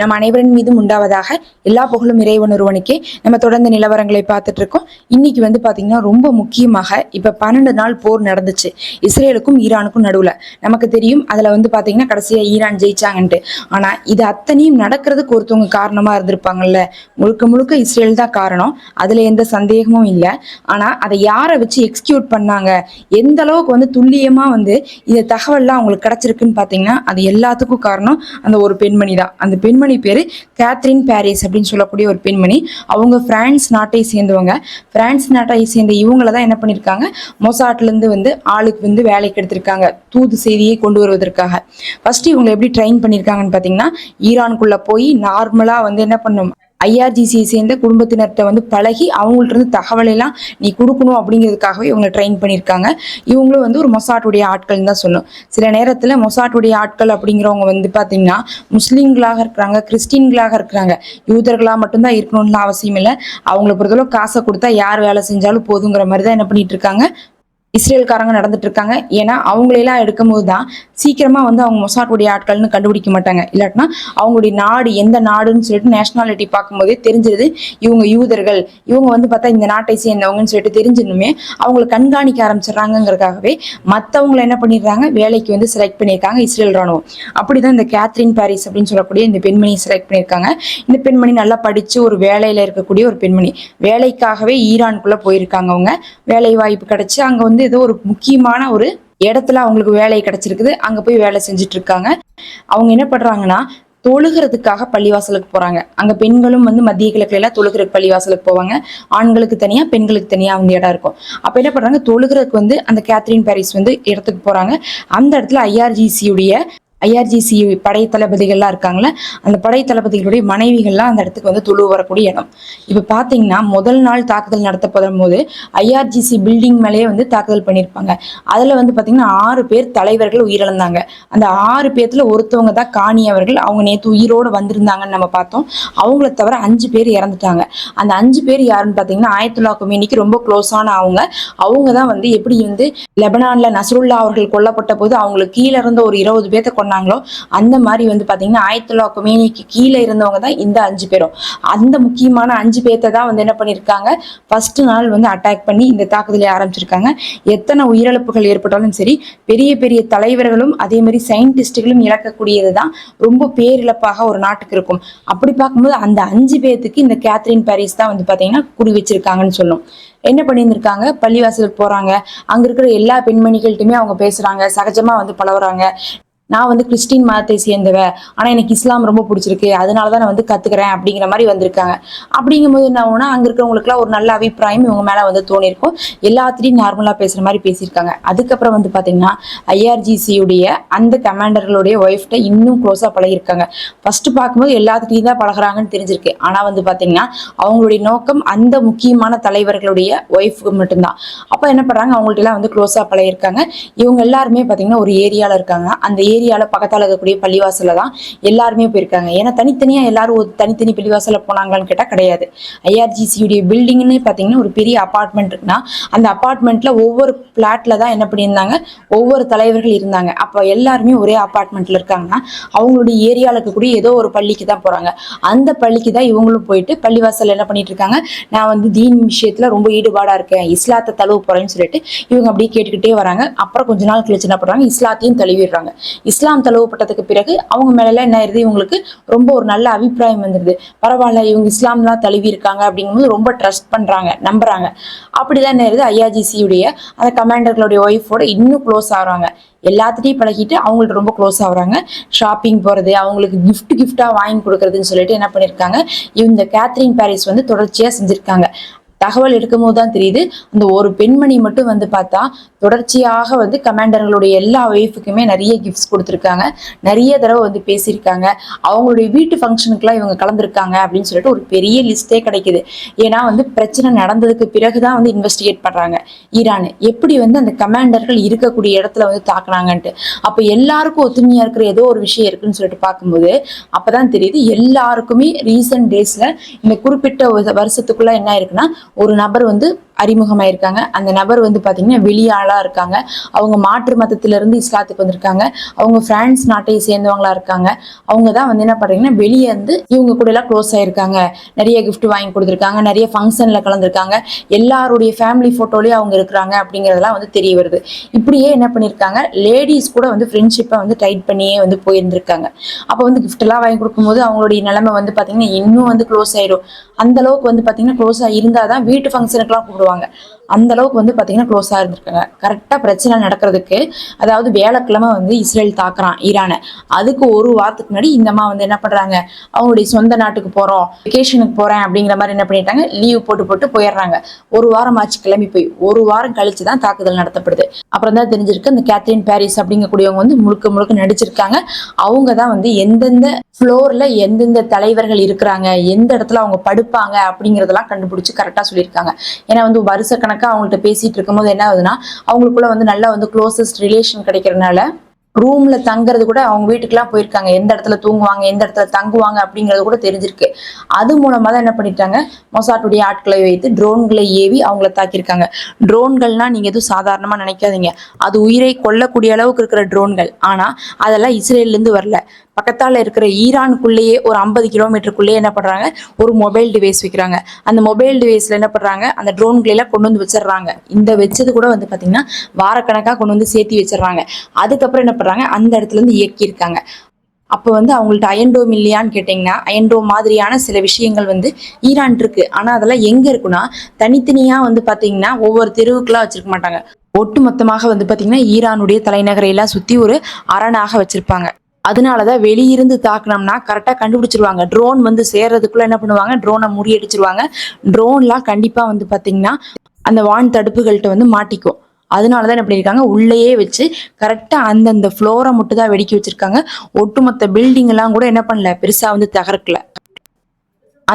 நம் அனைவரின் மீதும் உண்டாவதாக எல்லா புகழும் இறைவன் ஒருவனுக்கே. நம்ம தொடர்ந்து நிலவரங்களை பார்த்துட்டு இருக்கோம். இன்னைக்கு வந்து பார்த்தீங்கன்னா ரொம்ப முக்கியமாக இப்போ பன்னெண்டு நாள் போர் நடந்துச்சு. இஸ்ரேலுக்கும் ஈரானுக்கும் நடுவில். நமக்கு தெரியும் அதுல வந்து பார்த்தீங்கன்னா கடைசியாக ஈரான் ஜெயிச்சாங்கன்ட்டு. ஆனா இது அத்தனையும் நடக்கிறதுக்கு ஒருத்தவங்க காரணமா இருந்திருப்பாங்கல்ல. முழுக்க முழுக்க இஸ்ரேல் தான் காரணம். அதுல எந்த சந்தேகமும் இல்லை. ஆனா அதை யாரை வச்சு எக்ஸிக்யூட் பண்ணாங்க? எந்த அளவுக்கு வந்து துல்லியமாக வந்து இந்த தகவல்லாம் அவங்களுக்கு கிடைச்சிருக்குன்னு பார்த்தீங்கன்னா அது எல்லாத்துக்கும் காரணம் அந்த ஒரு பெண்மணி தான். அந்த பெண்மணி பேர் கேத்ரின் பாரிஸ் அப்படின்னு சொல்லக்கூடிய ஒரு பெண்மணி. அவங்க பிரான்ஸ் நாட்டை சேர்ந்தவங்க. பிரான்ஸ் நாட்டை சேர்ந்த இவங்கள தான் என்ன பண்ணியிருக்காங்க மொசாட்லேருந்து வந்து ஆளுக்கு வந்து வேலைக்கு எடுத்திருக்காங்க. தூது செய்தியை கொண்டு வருவதற்காக. ஃபர்ஸ்ட் இவங்களை எப்படி ட்ரெயின் பண்ணியிருக்காங்கன்னு பார்த்தீங்கன்னா ஈரானுக்குள்ளே போய் நார்மலா வந்து என்ன பண்ணும்? ஐஆர்ஜிசியை சேர்ந்த குடும்பத்தினர்கிட்ட வந்து பழகி அவங்கள்ட்ட இருந்து தகவலெல்லாம் நீ கொடுக்கணும் அப்படிங்கிறதுக்காகவே இவங்களை ட்ரெயின் பண்ணியிருக்காங்க. இவங்களும் வந்து ஒரு மொசாட்டுடைய ஆட்கள் தான் சொல்லும் சில நேரத்தில் மொசாட்டுடைய ஆட்கள் அப்படிங்கிறவங்க வந்து பார்த்தீங்கன்னா முஸ்லீம்களாக இருக்கிறாங்க கிறிஸ்டின்களாக இருக்கிறாங்க. யூதர்களாக மட்டும்தான் இருக்கணும்னு அவசியம் இல்லை. அவங்களை பொறுத்தளவு காசை கொடுத்தா யார் வேலை செஞ்சாலும் போதுங்கிற மாதிரி தான் என்ன பண்ணிட்டு இருக்காங்க? இஸ்ரேல்காரங்க நடந்துட்டு இருக்காங்க ஏன்னா அவங்களெல்லாம் எடுக்கும்போது தான் சீக்கிரமா வந்து அவங்க மொசாட்டுடைய ஆட்கள்னு கண்டுபிடிக்க மாட்டாங்க. இல்லாட்டினா அவங்களுடைய நாடு எந்த நாடுன்னு சொல்லிட்டு நேஷனாலிட்டி பார்க்கும்போதே தெரிஞ்சிருது. இவங்க யூதர்கள் இவங்க வந்து பார்த்தா இந்த நாட்டை சேர்ந்தவங்கன்னு சொல்லிட்டு தெரிஞ்சிடணுமே. அவங்களை கண்காணிக்க ஆரம்பிச்சிடுறாங்கிறதுக்காகவே மற்றவங்களை என்ன பண்ணிடுறாங்க? வேலைக்கு வந்து செலக்ட் பண்ணியிருக்காங்க இஸ்ரேல் ராணுவம். அப்படிதான் இந்த கேத்ரின் பாரிஸ் அப்படின்னு சொல்லக்கூடிய இந்த பெண்மணியை செலக்ட் பண்ணியிருக்காங்க. இந்த பெண்மணி நல்லா படிச்சு ஒரு வேலையில இருக்கக்கூடிய ஒரு பெண்மணி. வேலைக்காகவே ஈரானுக்குள்ள போயிருக்காங்க அவங்க. வேலை வாய்ப்பு கிடைச்சு அங்க வந்து ஏதோ ஒரு முக்கியமான ஒரு இடத்துல அவங்களுக்கு வேலை கிடைச்சிருக்குது. அங்க போய் வேலை செஞ்சுட்டு இருக்காங்க அவங்க என்ன பண்றாங்கன்னா தொழுகிறதுக்காக பள்ளிவாசலுக்கு போறாங்க. அங்க பெண்களும் வந்து மத்திய கிழக்குல எல்லாம் தொழுகிறதுக்கு பள்ளிவாசலுக்கு போவாங்க. ஆண்களுக்கு தனியா பெண்களுக்கு தனியா அவங்க இடம் இருக்கும். அப்ப என்ன பண்றாங்க தொழுகிறதுக்கு வந்து அந்த கேத்ரின் பாரிஸ் வந்து இடத்துக்கு போறாங்க. அந்த இடத்துல ஐஆர்ஜிசியுடைய ஐஆர்ஜிசி படை தளபதிகள்லாம் இருக்காங்களே அந்த படை தளபதிகளுடைய மனைவிகள்லாம் அந்த இடத்துக்கு வந்து துளு வரக்கூடிய இடம். இப்போ பார்த்தீங்கன்னா முதல் நாள் தாக்குதல் நடத்தப்படும் போது ஐஆர்ஜிசி பில்டிங் மேலேயே வந்து தாக்குதல் பண்ணியிருப்பாங்க அதில் வந்து பார்த்தீங்கன்னா ஆறு பேர் தலைவர்கள் உயிரிழந்தாங்க. அந்த ஆறு பேர்த்துல ஒருத்தவங்க தான் காணி அவர்கள். அவங்க நேற்று உயிரோடு வந்திருந்தாங்கன்னு நம்ம பார்த்தோம். அவங்கள தவிர அஞ்சு பேர் இறந்துட்டாங்க. அந்த அஞ்சு பேர் யாருன்னு பார்த்தீங்கன்னா ஆயத்துல்லா கொமினிக்கு ரொம்ப க்ளோஸான அவங்க. அவங்க தான் வந்து எப்படி வந்து லெபனான்ல நசருல்லா அவர்கள் கொல்லப்பட்ட போது அவங்களுக்கு கீழே இருந்த ஒரு இருபது பேர்த்த கொண்டாங்களோ அந்த மாதிரி வந்து பாத்தீங்கன்னா ஆயத்துல்லா கொமேனிக்கு கீழே இருந்தவங்க தான் இந்த அஞ்சு பேரும். அந்த முக்கியமான அஞ்சு பேர்த்த தான் வந்து என்ன பண்ணியிருக்காங்க ஃபர்ஸ்ட் நாள் வந்து அட்டாக் பண்ணி இந்த தாக்குதலை ஆரம்பிச்சிருக்காங்க. எத்தனை உயிரிழப்புகள் ஏற்பட்டாலும் சரி பெரிய பெரிய தலைவர்களும் அதே மாதிரி சயின்டிஸ்டுகளும் இழக்கக்கூடியது தான் ரொம்ப பேரிழப்பாக ஒரு நாட்டுக்கு இருக்கும். அப்படி பார்க்கும்போது அந்த அஞ்சு பேர்த்துக்கு இந்த கேத்ரின் பாரிஸ் தான் வந்து பாத்தீங்கன்னா குறி வச்சிருக்காங்கன்னு சொல்லும். என்ன பண்ணியிருந்திருக்காங்க பள்ளிவாசலுக்கு போறாங்க. அங்க இருக்கிற எல்லா பெண்மணிகள்ட்டுமே அவங்க பேசுறாங்க சகஜமா வந்து பழகுறாங்க. நான் வந்து கிறிஸ்டின் மதத்தை சேர்ந்தவ. ஆனால் எனக்கு இஸ்லாம் ரொம்ப பிடிச்சிருக்கு. அதனால தான் நான் வந்து கற்றுக்கிறேன் அப்படிங்கிற மாதிரி வந்திருக்காங்க. அப்படிங்கும்போது என்ன ஆகும்னா அங்கே இருக்கிறவங்களுக்குலாம் ஒரு நல்ல அபிப்பிராயம் இவங்க மேலே வந்து தோணிருக்கும். எல்லாத்திலையும் நார்மலாக பேசுகிற மாதிரி பேசியிருக்காங்க. அதுக்கப்புறம் வந்து பார்த்தீங்கன்னா ஐஆர்ஜிசியுடைய அந்த கமாண்டர்களுடைய ஒய்ஃப்ட இன்னும் க்ளோஸாக பழகிருக்காங்க ஃபர்ஸ்ட் பார்க்கும்போது எல்லாத்துக்கிட்டையும் தான் பழகுறாங்கன்னு தெரிஞ்சிருக்கு. ஆனால் வந்து பார்த்தீங்கன்னா அவங்களுடைய நோக்கம் அந்த முக்கியமான தலைவர்களுடைய ஒய்ஃபுக்கு மட்டும்தான். அப்போ என்ன பண்ணுறாங்க அவங்கள்ட்டலாம் வந்து க்ளோஸாக பழகிருக்காங்க இவங்க எல்லாருமே பார்த்தீங்கன்னா ஒரு ஏரியாவில் இருக்காங்க. அந்த ஏரியா ஏரியாவில் பக்கத்தால இருக்கக்கூடிய பள்ளிவாசல்ல தான் எல்லாருமே போயிருக்காங்க. ஏன்னா தனித்தனியா எல்லாரும் ஒரு தனித்தனி பள்ளிவாசல்ல போனாங்களான்னு கேட்டால் கிடையாது. ஐஆர்ஜிசியுடைய பில்டிங்னு பார்த்தீங்கன்னா ஒரு பெரிய அபார்ட்மெண்ட் இருக்குன்னா அந்த அபார்ட்மெண்ட்ல ஒவ்வொரு பிளாட்ல தான் என்ன பண்ணியிருந்தாங்க? ஒவ்வொரு தலைவர்கள் இருந்தாங்க. அப்ப எல்லாருமே ஒரே அப்பார்ட்மெண்ட்டில் இருக்காங்கன்னா அவங்களுடைய ஏரியால இருக்கக்கூடிய ஏதோ ஒரு பள்ளிக்கு தான் போறாங்க. அந்த பள்ளிக்கு தான் இவங்களும் போயிட்டு பள்ளிவாசல்ல என்ன பண்ணிட்டு இருக்காங்க நான் வந்து தீன் விஷயத்துல ரொம்ப ஈடுபாடா இருக்கேன். இஸ்லாத்தை தழுவ போறேன்னு சொல்லிட்டு இவங்க அப்படியே கேட்டுக்கிட்டே வராங்க. அப்புறம் கொஞ்ச நாள் கழிச்சு என்ன பண்றாங்க? இஸ்லாத்தையும் தழுவிடுறாங்க. இஸ்லாம் தழுவப்பட்டதுக்கு பிறகு அவங்க மேல என்ன ஆயிருது? இவங்களுக்கு ரொம்ப ஒரு நல்ல அபிப்பிராயம் வந்துடுது பரவாயில்ல இவங்க இஸ்லாம் தான் தழுவி இருக்காங்க அப்படிங்கும்போது ரொம்ப ட்ரஸ்ட் பண்ணுறாங்க நம்புறாங்க. அப்படிதான் என்ன ஆயிருது? ஐஆர்ஜிசியுடைய அந்த கமாண்டர்களுடைய ஒய்ஃபோட இன்னும் க்ளோஸ் ஆகுறாங்க. எல்லாத்துட்டையும் பழகிட்டு அவங்கள்ட்ட ரொம்ப க்ளோஸ் ஆகுறாங்க. ஷாப்பிங் போகிறது அவங்களுக்கு கிஃப்ட் கிஃப்டாக வாங்கி கொடுக்குறதுன்னு சொல்லிட்டு என்ன பண்ணியிருக்காங்க? இந்த கேத்ரின் பாரிஸ் வந்து தொடர்ச்சியாக செஞ்சுருக்காங்க. தகவல் எடுக்கும்போது தான் தெரியுது. அந்த ஒரு பெண்மணி மட்டும் வந்து பார்த்தா தொடர்ச்சியாக வந்து கமாண்டர்களுடைய எல்லா ஒய்ஃபுக்குமே நிறைய கிஃப்ட்ஸ் கொடுத்துருக்காங்க. நிறைய தடவை வந்து பேசியிருக்காங்க. அவங்களுடைய வீட்டு ஃபங்க்ஷனுக்குலாம் இவங்க கலந்துருக்காங்க அப்படின்னு சொல்லிட்டு ஒரு பெரிய லிஸ்ட்டே கிடைக்குது. ஏன்னா வந்து பிரச்சனை நடந்ததுக்கு பிறகு தான் வந்து இன்வெஸ்டிகேட் பண்ணுறாங்க ஈரான் எப்படி வந்து அந்த கமாண்டர்கள் இருக்கக்கூடிய இடத்துல வந்து தாக்குனாங்கன்ட்டு. அப்போ எல்லாருக்கும் ஒத்துமையாக இருக்கிற ஏதோ ஒரு விஷயம் இருக்குன்னு சொல்லிட்டு பார்க்கும்போது அப்பதான் தெரியுது எல்லாருக்குமே ரீசன்ட் டேஸ்ல இந்த குறிப்பிட்ட ஒரு வருஷத்துக்குள்ள என்ன இருக்குன்னா ஒரு நபர் வந்து அறிமுகமாயிருக்காங்க. அந்த நபர் வந்து பார்த்தீங்கன்னா வெளியாளாக இருக்காங்க. அவங்க மாற்று மதத்திலிருந்து இஸ்லாத்துக்கு வந்திருக்காங்க. அவங்க பிரான்ஸ் நாட்டை சேர்ந்தவங்களா இருக்காங்க. அவங்க தான் வந்து என்ன பண்ணுறீங்கன்னா வெளியே இருந்து இவங்க கூட எல்லாம் க்ளோஸ் ஆயிருக்காங்க. நிறைய கிஃப்ட் வாங்கி கொடுத்துருக்காங்க. நிறைய ஃபங்க்ஷனில் கலந்துருக்காங்க. எல்லாருடைய ஃபேமிலி ஃபோட்டோலேயும் அவங்க இருக்கிறாங்க அப்படிங்கறதெல்லாம் வந்து தெரிய வருது. இப்படியே என்ன பண்ணியிருக்காங்க? லேடிஸ் கூட வந்து ஃப்ரெண்ட்ஷிப்பை வந்து டைட் பண்ணியே வந்து போயிருந்திருக்காங்க. அப்போ வந்து gift எல்லாம் வாங்கி கொடுக்கும்போது அவங்களுடைய நிலைமை வந்து பார்த்தீங்கன்னா இன்னும் வந்து க்ளோஸ் ஆயிடும் அந்த அளவுக்கு வந்து பார்த்தீங்கன்னா க்ளோஸாக இருந்தால் தான் வீட்டு ஃபங்க்ஷனுக்குலாம் கூப்பிடுவாங்க. சொல்லுவாங்க அந்த அளவுக்கு வந்து பார்த்தீங்கன்னா க்ளோஸாக இருந்திருக்காங்க. கரெக்டாக பிரச்சனை நடக்கிறதுக்கு அதாவது வியாழக்கிழமை வந்து இஸ்ரேல் தாக்குறான் ஈரானை. அதுக்கு ஒரு வாரத்துக்கு முன்னாடி இந்த அம்மா வந்து என்ன பண்ணுறாங்க அவங்களுடைய சொந்த நாட்டுக்கு போகிறோம் வெக்கேஷனுக்கு போகிறேன் அப்படிங்கிற மாதிரி என்ன பண்ணிட்டாங்க? லீவ் போட்டு போட்டு போயிடுறாங்க. ஒரு வாரம் ஆச்சு கிளம்பி போய். ஒரு வாரம் கழிச்சு தான் தாக்குதல் நடத்தப்படுது. அப்புறம் தான் தெரிஞ்சிருக்கு அந்த கேத்ரின் பாரிஸ் அப்படிங்கக்கூடியவங்க வந்து முழுக்க முழுக்க நடிச்சிருக்காங்க. அவங்க தான் வந்து எந்தெந்த ஃப்ளோர்ல எந்தெந்த தலைவர்கள் இருக்கிறாங்க எந்த இடத்துல அவங்க படுப்பாங்க அப்படிங்கிறதெல்லாம் கண்டுபிடிச்சு கரெக்டாக சொல்லியிருக்காங்க. ஏன்னா வந்து வருஷக்கணக்கா அவங்கள்ட்ட பேசிகிட்டு இருக்கும்போது என்ன ஆகுதுன்னா அவங்களுக்குள்ள வந்து நல்லா வந்து க்ளோசஸ்ட் ரிலேஷன் கிடைக்கிறதுனால ரூம்ல தங்குறது கூட அவங்க வீட்டுக்குலாம் போயிருக்காங்க. எந்த இடத்துல தூங்குவாங்க எந்த இடத்துல தங்குவாங்க அப்படிங்கிறது கூட தெரிஞ்சிருக்கு. அது மூலமா தான் என்ன பண்ணிட்டாங்க? மொசாட்டுடைய ஆட்களை வைத்து ட்ரோன்களை ஏவி அவங்கள தாக்கியிருக்காங்க. ட்ரோன்கள்னா நீங்க எதுவும் சாதாரணமா நினைக்காதீங்க. அது உயிரை கொல்லக்கூடிய அளவுக்கு இருக்கிற ட்ரோன்கள் ஆனா அதெல்லாம் இஸ்ரேல்ல இருந்து வரல. பக்கத்தால இருக்கிற ஈரானுக்குள்ளேயே ஒரு ஐம்பது கிலோமீட்டருக்குள்ளேயே என்ன பண்றாங்க? ஒரு மொபைல் டிவைஸ் வைக்கிறாங்க. அந்த மொபைல் டிவைஸ்ல என்ன பண்றாங்க? அந்த ட்ரோன்களை எல்லாம் கொண்டு வந்து வச்சிடுறாங்க. இந்த வச்சது கூட வந்து பாத்தீங்கன்னா வாரக்கணக்காக கொண்டு வந்து சேர்த்தி வச்சிடுறாங்க. அதுக்கப்புறம் என்ன பண்றாங்க அந்த இடத்துல இருந்து இயக்கியிருக்காங்க. அப்போ வந்து அவங்கள்ட்ட அயன்டோம் இல்லையான்னு கேட்டிங்கன்னா அயன்டோம் மாதிரியான சில விஷயங்கள் வந்து ஈரான் இருக்கு. ஆனால் அதெல்லாம் எங்கே இருக்குன்னா தனித்தனியாக வந்து பார்த்தீங்கன்னா ஒவ்வொரு தெருவுக்குலாம் வச்சிருக்க மாட்டாங்க. ஒட்டு மொத்தமாக வந்து பார்த்திங்கன்னா ஈரானுடைய தலைநகரை எல்லாம் சுற்றி ஒரு அரணாக வச்சிருப்பாங்க. அதனால தான் வெளியிருந்து தாக்கினோம்னா கரெக்டாக கண்டுபிடிச்சிருவாங்க. ட்ரோன் வந்து சேர்றதுக்குள்ள என்ன பண்ணுவாங்க? ட்ரோனை முறியடிச்சிருவாங்க. ட்ரோன்லாம் கண்டிப்பாக வந்து பார்த்திங்கன்னா அந்த வான் தடுப்புகள்கிட்ட வந்து மாட்டிக்கும். அதனால தான் என்ன பண்ணியிருக்காங்க? உள்ளேயே வச்சு கரெக்டாக அந்தந்த ஃப்ளோரை மட்டும் தான் வெடிக்க வச்சிருக்காங்க. ஒட்டுமொத்த பில்டிங் எல்லாம் கூட என்ன பண்ணல? பெருசாக வந்து தகர்க்கல.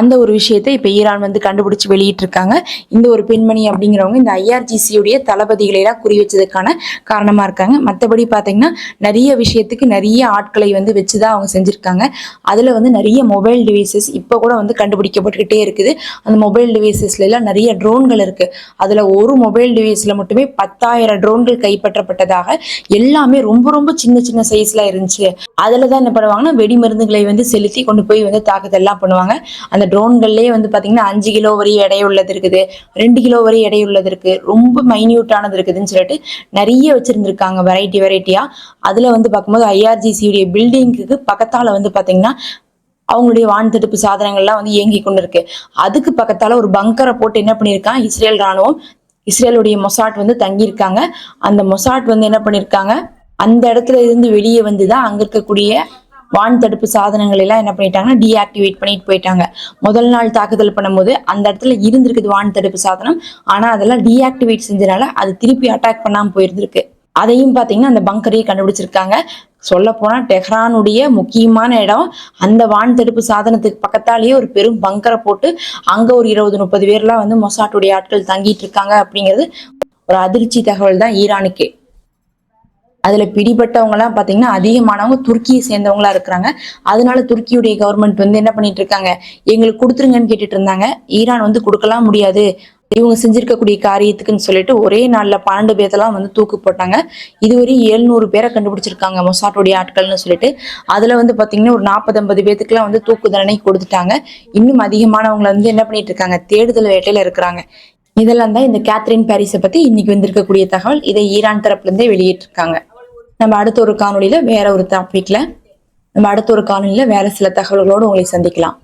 அந்த ஒரு விஷயத்தை இப்போ ஈரான் வந்து கண்டுபிடிச்சு வெளியிட்டிருக்காங்க. இந்த ஒரு பெண்மணி அப்படிங்கிறவங்க இந்த ஐஆர்ஜிசியுடைய தளபதிகளை எல்லாம் குறி வச்சதுக்கான காரணமா இருக்காங்க. மற்றபடி பார்த்தீங்கன்னா நிறைய விஷயத்துக்கு நிறைய ஆட்களை வந்து வச்சு தான் அவங்க செஞ்சுருக்காங்க. அதில் வந்து நிறைய மொபைல் டிவைசஸ் இப்போ கூட வந்து கண்டுபிடிக்கப்பட்டுக்கிட்டே இருக்குது. அந்த மொபைல் டிவைசஸ்ல எல்லாம் நிறைய ட்ரோன்கள் இருக்கு. அதில் ஒரு மொபைல் டிவைஸில் மட்டுமே பத்தாயிரம் ட்ரோன்கள் கைப்பற்றப்பட்டதாக எல்லாமே ரொம்ப ரொம்ப சின்ன சின்ன சைஸ்ல இருந்துச்சு. அதில் தான் என்ன பண்ணுவாங்கன்னா வெடி மருந்துகளை வந்து செலுத்தி கொண்டு போய் வந்து தாக்குதல்லாம் பண்ணுவாங்க. அந்த ட்ரோன்கள்லேயே வந்து பார்த்தீங்கன்னா அஞ்சு கிலோ வரை எடை உள்ளது இருக்குது. ரெண்டு கிலோ வரை எடை உள்ளது இருக்கு. ரொம்ப மைன்யூட்டானது இருக்குதுன்னு சொல்லிட்டு நிறைய வச்சிருந்திருக்காங்க வெரைட்டி வெரைட்டியா அதுல வந்து பார்க்கும்போது ஐஆர்ஜிசியுடைய பில்டிங்க்கு பக்கத்தால வந்து பார்த்தீங்கன்னா அவங்களுடைய வான் தடுப்பு சாதனங்கள்லாம் வந்து இயங்கி கொண்டு இருக்கு அதுக்கு பக்கத்தால ஒரு பங்கரை போட்டு என்ன பண்ணியிருக்கான் இஸ்ரேல் ராணுவம் இஸ்ரேலுடைய மொசாட் வந்து தங்கியிருக்காங்க. அந்த மொசாட் வந்து என்ன பண்ணியிருக்காங்க? அந்த இடத்துல இருந்து வெளியே வந்து தான் அங்க இருக்கக்கூடிய வான் தடுப்பு சாதனங்கள் எல்லாம் என்ன பண்ணிட்டாங்கன்னா டீஆக்டிவேட் பண்ணிட்டு போயிட்டாங்க. முதல் நாள் தாக்குதல் பண்ணும்போது அந்த இடத்துல இருந்திருக்குது வான் தடுப்பு சாதனம். ஆனா அதெல்லாம் டீஆக்டிவேட் செஞ்சனால அது திருப்பி அட்டாக் பண்ணாமல் போயிருந்திருக்கு. அதையும் பாத்தீங்கன்னா அந்த பங்கரையே கண்டுபிடிச்சிருக்காங்க. சொல்ல போனா டெஹ்ரானுடைய முக்கியமான இடம். அந்த வான் தடுப்பு சாதனத்துக்கு பக்கத்தாலேயே ஒரு பெரும் பங்கரை போட்டு அங்க ஒரு இருபது முப்பது பேர்லாம் வந்து மொசாட்டுடைய ஆட்கள் தங்கிட்டு இருக்காங்க அப்படிங்கிறது ஒரு அதிர்ச்சி தகவல் தான் ஈரானுக்கு. அதில் பிடிபட்டவங்கலாம் பார்த்தீங்கன்னா அதிகமானவங்க துருக்கியை சேர்ந்தவங்களா இருக்கிறாங்க. அதனால துருக்கியுடைய கவர்மெண்ட் வந்து என்ன பண்ணிட்டு இருக்காங்க? எங்களுக்கு கொடுத்துருங்கன்னு கேட்டுட்டு இருந்தாங்க. ஈரான் வந்து கொடுக்கலாம் முடியாது. இவங்க செஞ்சிருக்கக்கூடிய காரியத்துக்குன்னு சொல்லிட்டு ஒரே நாளில் பன்னெண்டு பேர்த்தெல்லாம் வந்து தூக்கு போட்டாங்க. இதுவரை எழுநூறு பேரை கண்டுபிடிச்சிருக்காங்க மொசாட்டோடைய ஆட்கள்னு சொல்லிட்டு. அதில் வந்து பார்த்தீங்கன்னா ஒரு நாற்பது ஐம்பது பேத்துக்குலாம் வந்து தூக்கு தண்டனை கொடுத்துட்டாங்க. இன்னும் அதிகமானவங்களை வந்து என்ன பண்ணிட்டு இருக்காங்க? தேடுதல் வேட்டையில் இருக்கிறாங்க. இதெல்லாம் தான் இந்த கேத்ரின் பாரிஸை பத்தி இன்னைக்கு வந்திருக்கக்கூடிய தகவல். இதை ஈரான் தரப்புல இருந்தே வெளியிட்டிருக்காங்க. நம்ம அடுத்த ஒரு காணொலியில வேற ஒரு டாபிக்ல நம்ம அடுத்த ஒரு காணொலியில வேற சில தகவல்களோடு உங்களை சந்திக்கலாம்.